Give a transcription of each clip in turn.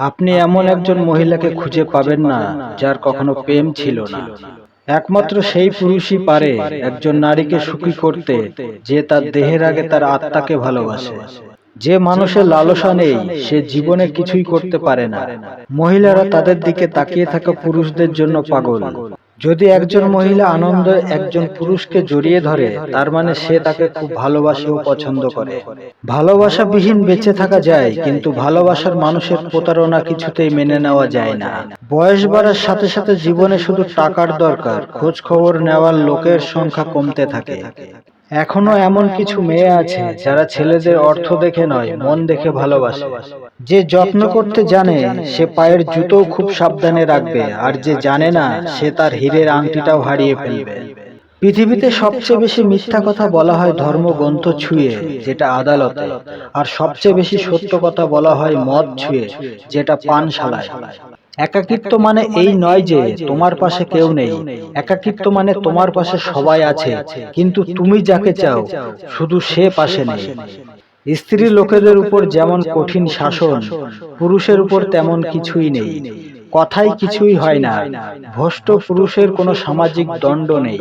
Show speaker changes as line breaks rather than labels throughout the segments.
আপনি এমন একজন মহিলাকে খুঁজে পাবেন না যার কখনো প্রেম ছিল না। একমাত্র সেই পুরুষই পারে একজন নারীকে সুখী করতে যে তার দেহের আগে তার আত্মাকে ভালোবাসে। যে মানুষের লালসা নেই সে জীবনে কিছুই করতে পারে না। মহিলারা তাদের দিকে তাকিয়ে থাকা পুরুষদের জন্য পাগল। যদি একজন মহিলা আনন্দ একজন পুরুষকে জড়িয়ে ধরে, তার মানে সে তাকে খুব ভালোবাসে ও পছন্দ করে। ভালোবাসা বিহীন বেঁচে থাকা যায়, কিন্তু ভালোবাসার মানুষের প্রতারণা কিছুতেই মেনে নেওয়া যায় না। বয়স বাড়ার সাথে সাথে জীবনে শুধু টাকার দরকার, খোঁজ খবর নেওয়ার লোকের সংখ্যা কমতে থাকে। এখনও এমন কিছু মেয়ে আছে যারা ছেলেদের অর্থ দেখে নয় মন দেখে ভালোবাসে। যে যত্ন করতে জানে সে পায়ের জুতোও খুব সাবধানে রাখবে আর যে জানে না সে তার হীরের আংটিটাও হারিয়ে ফেলবে। পৃথিবীতে সবচেয়ে বেশি মিথ্যা কথা বলা হয় ধর্মগ্রন্থ ছুঁয়ে যেটা আদালতে। আর সবচেয়ে বেশি সত্য কথা বলা হয় মদ ছুঁয়ে যেটা পানশালায়। একাকিত্ব মানে এই নয় যে তোমার পাশে কেউ নেই। একাকিত্ব মানে তোমার পাশে সবাই আছে কিন্তু তুমি যাকে চাও শুধু সে পাশে নেই। স্ত্রী লোকেদের উপর যেমন কঠিন শাসন পুরুষের উপর তেমন কিছুই নেই। কথাই কিছুই হয় না। ভ্রষ্ট পুরুষের কোনো সামাজিক দণ্ড নেই।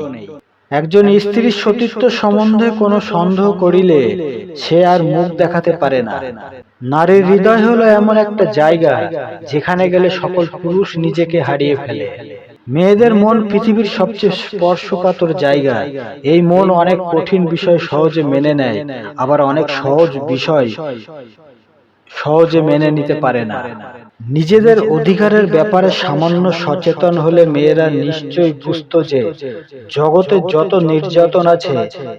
একজন স্ত্রীর সতীত্ব সম্বন্ধে কোনো সন্দেহ করিলে সে আর মুখ দেখাতে পারে না। নারীর হৃদয় হলো এমন একটা জায়গা যেখানে গেলে সকল পুরুষ নিজেকে হারিয়ে ফেলে। মেয়েদের মন পৃথিবীর সবচেয়ে স্পর্শকাতর জায়গা। এই মন অনেক কঠিন বিষয় সহজে মেনে নেয় আবার অনেক সহজ বিষয়। সহজে মেনে নিতে পারে না। নিজেদের অধিকারের ব্যাপারে সামান্য সচেতন হলে মেয়েরা নিশ্চয়ই বুঝত যে জগতে যত নির্যাতন আছে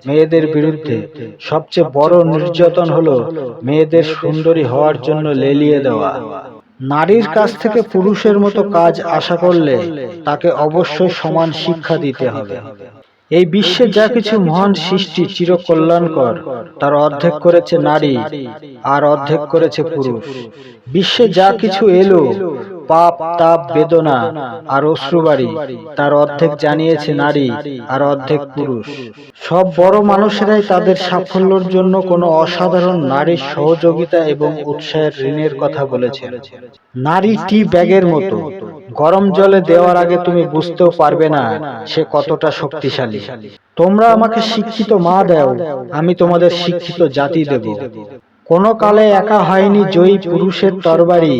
মেয়েদের বিরুদ্ধে সবচেয়ে বড় নির্যাতন হলো মেয়েদের সুন্দরী হওয়ার জন্য লেলিয়ে দেওয়া। নারীর কাছ থেকে পুরুষের মতো কাজ আশা করলে তাকে অবশ্যই সমান শিক্ষা দিতে হবে। এই বিশ্বে যা কিছু মহান সৃষ্টি চিরকল্যাণকর, তার অর্ধেক করেছে নারী আর অর্ধেক করেছে পুরুষ। বিশ্বে যা কিছু এলো, পাপ, তাপ, বেদনা আর অশ্রুবাড়ি তার অর্ধেক জানিয়েছে নারী আর অর্ধেক পুরুষ। সব বড় মানুষেরাই তাদের সাফল্যের জন্য কোনো অসাধারণ নারীর সহযোগিতা এবং উৎসাহের ঋণের কথা বলেছে নারী টি ব্যাগের মতো। গরম জলে দেওয়ার আগে তুমি বুঝতেও পারবে না সে কতটা শক্তিশালী। তোমরা আমাকে শিক্ষিত মা দেও, আমি তোমাদের শিক্ষিত জাতি দেব। কোন কালে একা হয়নি জয়ী পুরুষের তরবারি,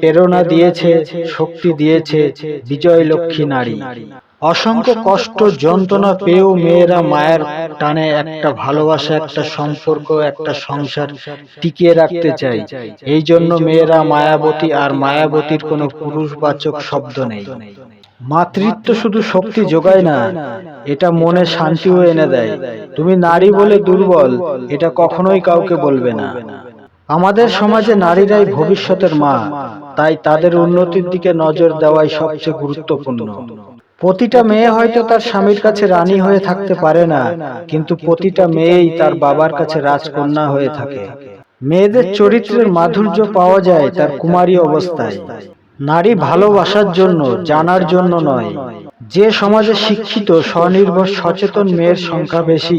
প্রেরণা দিয়েছে, শক্তি দিয়েছে বিজয় লক্ষ্মী নারী। অসংখ্য কষ্ট যন্ত্রণা পেয়েও মেয়েরা মায়ের টানে একটা ভালোবাসা একটা সম্পর্ক একটা সংসার টিকিয়ে রাখতে চাই এই জন্য মেয়েরা মায়াবতী আর মায়াবতীর কোনো পুরুষবাচক শব্দ নেই। মাতৃত্ব শুধু শক্তি যোগায় না এটা মনে শান্তিও এনে দেয়। তুমি নারী বলে দুর্বল এটা কখনোই কাউকে বলবে না। আমাদের সমাজে নারীরাই ভবিষ্যতের মা তাই তাদের উন্নতির দিকে নজর দেওয়াই সবচেয়ে গুরুত্বপূর্ণ। প্রতিটা মেয়ে হয়তো তার স্বামীর কাছে রানী হয়ে থাকতে পারে না কিন্তু প্রতিটা মেয়েই তার বাবার কাছে রাজকন্যা হয়ে থাকে। মেয়েদের চরিত্রের মাধুর্য পাওয়া যায় তার কুমারী অবস্থায়। নারী ভালোবাসার জন্য জানার জন্য নয়। যে সমাজে শিক্ষিত স্বনির্ভর সচেতন মেয়ের সংখ্যা বেশি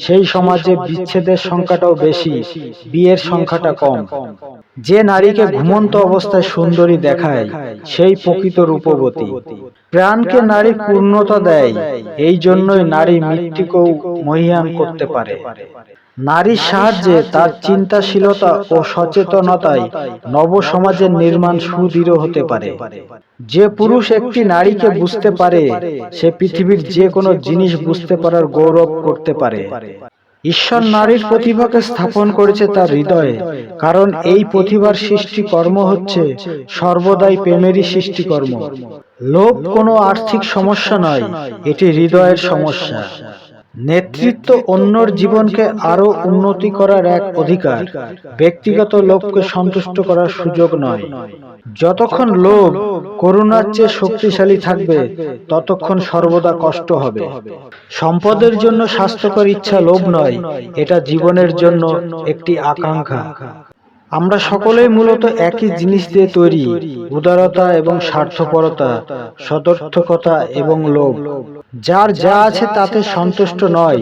সেই সমাজে বিচ্ছেদের সংখ্যাটাও বেশি বিয়ের সংখ্যাটা কম। যে নারীকে ঘুমন্ত অবস্থায় সুন্দরী দেখায় সেই প্রকৃত রূপবতী। প্রাণকে নারী পূর্ণতা দেয় এই জন্যই নারী মৃত্যুকেও মহিয়ান করতে পারে। নারীর সাহায্যে তার চিন্তাশীলতা ও সচেতনতায় নব সমাজের নির্মাণ সুদৃঢ় হতে পারে। যে পুরুষ একটি নারীকে বুঝতে পারে সে পৃথিবীর যে কোনো জিনিস বুঝতে পারার গৌরব করতে পারে। ঈশ্বর নারীর প্রতিভাকে স্থাপন করেছে তার হৃদয়ে, কারণ এই প্রতিভার সৃষ্টি কর্ম হচ্ছে সর্বদাই প্রেমেরই সৃষ্টি কর্ম। লোভ কোনো আর্থিক সমস্যা নয়, এটি হৃদয়ের সমস্যা। নেতৃত্ব অন্যর জীবনকে আরও উন্নতি করার এক অধিকার। ব্যক্তিগত লোককে সন্তুষ্ট করার সুযোগ নয়। যতক্ষণ লোভ করুণার চেয়ে শক্তিশালী থাকবে ততক্ষণ সর্বদা কষ্ট হবে। সম্পদের জন্য স্বাস্থ্যকর ইচ্ছা লোভ নয় এটা জীবনের জন্য একটি আকাঙ্ক্ষা। আমরা সকলেই মূলত একই জিনিস দিয়ে তৈরি উদারতা এবং স্বার্থপরতা সদর্থকতা এবং লোভ। যার যা আছে তাতে সন্তুষ্ট নয়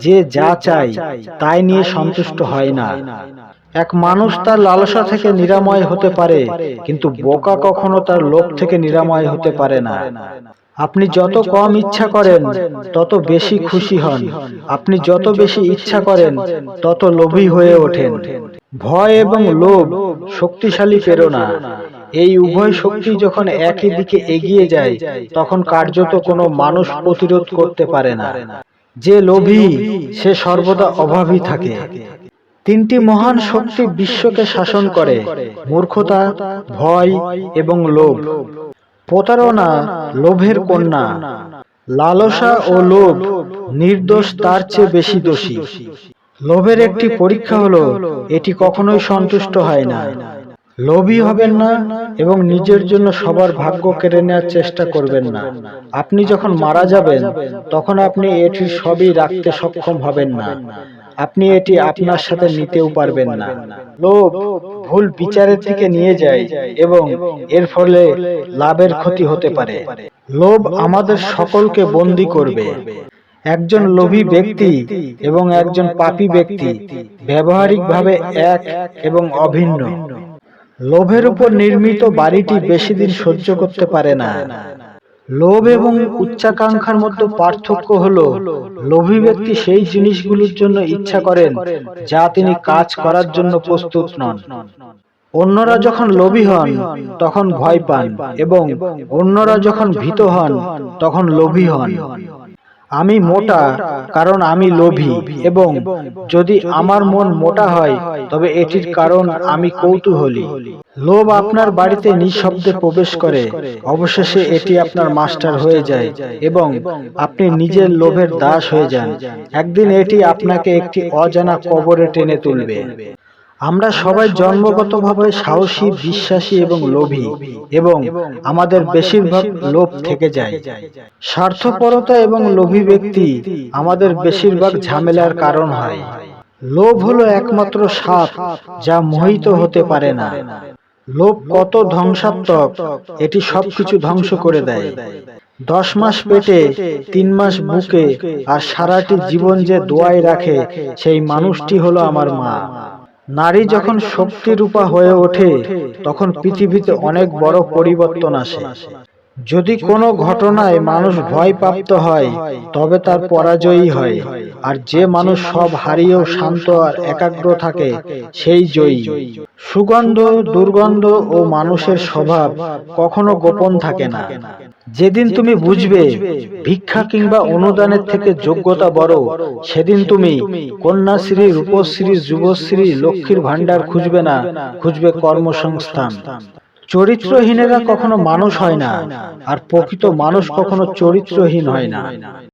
যে যা চায় তাই নিয়ে সন্তুষ্ট হয় না। এক মানুষ তার লালসা থেকে নিরাময় হতে পারে কিন্তু বোকা কখনো তার লোভ থেকে নিরাময় হতে পারে না। আপনি যত কম ইচ্ছা করেন তত বেশি খুশি হন। আপনি যত বেশি ইচ্ছা করেন তত লোভী হয়ে ওঠেন। ভয় এবং লোভ শক্তিশালী প্রেরণা। এই উভয় শক্তি যখন একই দিকে এগিয়ে যায়, তখন কার্যত কোনো মানুষ প্রতিরোধ করতে পারে না। যে লোভী, সে সর্বদা অভাবী থাকে। তিনটি মহান শক্তি বিশ্বকে শাসন করে, মূর্খতা, ভয় এবং লোভ। প্রতারণা লোভের কন্যা। লালসা ও লোভ নির্দোষ তার চেয়ে বেশি দোষী। লোভের একটি পরীক্ষা হলো, এটি কখনোই সন্তুষ্ট হয় না। লোভী হবেন না এবং নিজের জন্য সবার ভাগ্য কেড়ে নেওয়ার চেষ্টা করবেন না। আপনি যখন মারা যাবেন, তখন আপনি এটি সবই রাখতে সক্ষম হবেন না। আপনি এটি আপনার সাথে নিতেও পারবেন না। লোভ ভুল বিচারের দিকে নিয়ে যায় এবং এর ফলে লাভের ক্ষতি হতে পারে। লোভ আমাদের সকলকে বন্দী করবে। একজন লোভী ব্যক্তি এবং একজন পাপী ব্যক্তি ব্যবহারিকভাবে এক এবং অভিন্ন। লোভের উপর নির্মিত বাড়িটি বেশি দিন সহ্য করতে পারে না। লোভ এবং উচ্চাকাঙ্ক্ষার মধ্যে পার্থক্য হল লোভী ব্যক্তি সেই জিনিসগুলোর জন্য ইচ্ছা করেন যা তিনি কাজ করার জন্য প্রস্তুত নন। অন্যরা যখন লোভী হন তখন ভয় পান এবং অন্যরা যখন ভীত হন তখন লোভী হন। আমি মোটা কারণ আমি লোভী। এবং যদি আমার মন মোটা হয় তবে এটির কারণ আমি কৌতূহলী। লোভ আপনার বাড়িতে নিঃশব্দে প্রবেশ করে। অবশেষে এটি আপনার মাস্টার হয়ে যায় এবং আপনি নিজের লোভের দাস হয়ে যান। একদিন এটি আপনাকে একটি অজানা কবরে টেনে তুলবে। আমরা সবাই জন্মগতভাবে সাহসী বিশ্বাসী এবং লোভী এবং আমাদের বেশিরভাগ লোভ থেকে যায়। স্বার্থপরতা এবং লোভী ব্যক্তি আমাদের বেশিরভাগ ঝামেলার কারণ হয়। লোভ হলো একমাত্র সাপ যা মোহিত হতে পারে না। লোভ কত ধ্বংসাত্মক? এটি সবকিছু ধ্বংস করে দেয়। দশ মাস পেটে তিন মাস বুকে আর সারাটি জীবন যে দোয়াই রাখে সেই মানুষটি হলো আমার মা। নারী যখন শক্তিরূপা হয়ে ওঠে তখন পৃথিবীতে অনেক বড় পরিবর্তন আসে। যদি কোনো ঘটনায় মানুষ ভয় প্রাপ্ত হয় তবে তার পরাজয়ী হয়। আর যে মানুষ সব হারিয়েও শান্ত আর একাগ্র থাকে সেই জয়ী। সুগন্ধ দুর্গন্ধ ও মানুষের স্বভাব কখনো গোপন থাকে না। যেদিন তুমি বুঝবে ভিক্ষা কিংবা অনুদানের থেকে যোগ্যতা বড় সেদিন তুমি কন্যাশ্রী রূপশ্রী যুবশ্রী লক্ষ্মীর ভান্ডার খুঁজবে না খুঁজবে কর্মসংস্থান। চরিত্রহীনেরা কখনো মানুষ হয় না আর প্রকৃত মানুষ কখনো চরিত্রহীন হয় না।